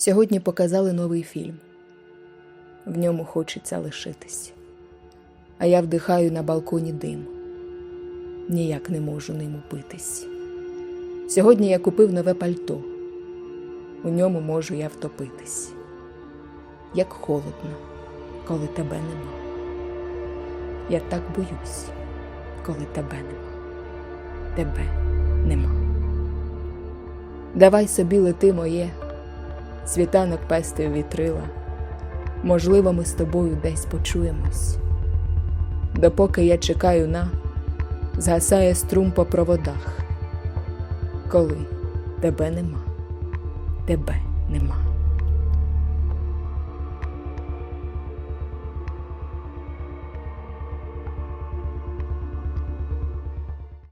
Сьогодні показали новий фільм. В ньому хочеться лишитись. А я вдихаю на балконі дим. Ніяк не можу ним упитись. Сьогодні я купив нове пальто. У ньому можу я втопитись. Як холодно, коли тебе нема. Я так боюсь, коли тебе нема. Тебе нема. Давай собі лети моє, світанок пестою вітрила. Можливо, ми з тобою десь почуємось. Допоки я чекаю на, згасає струм по проводах. Коли тебе нема, тебе нема.